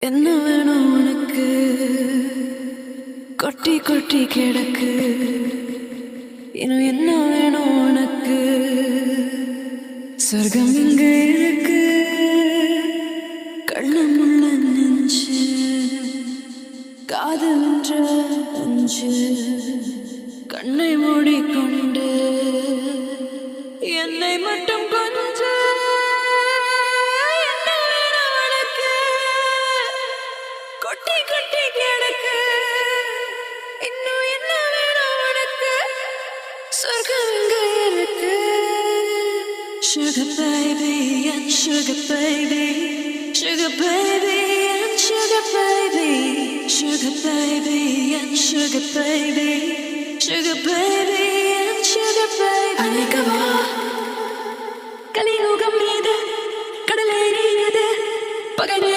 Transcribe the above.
என்ன வேணும் உனக்கு? கொட்டி கொட்டி கிடக்கு. இன்னும் என்ன வேணும் உனக்கு? சொர்க்கம் இங்க இருக்கு. கண்ணு முள்ள நெஞ்சு காதல்ன்ற நெஞ்சு கண்ணை மூடிக்கொண்டு என்னை மட்டும் கொஞ்சம் கொட்டி கொட்டி கிடக்கு இன்னும் என்ன வேணும் உனக்கு சொர்க்கம் இங்க இருக்கு Sugar baby and sugar baby Sugar baby and sugar baby Sugar baby and sugar baby Sugar baby and sugar baby அணைக்கவா கலியுகம் மீது கடலை நீங்குது பகை நெருங்குது பழ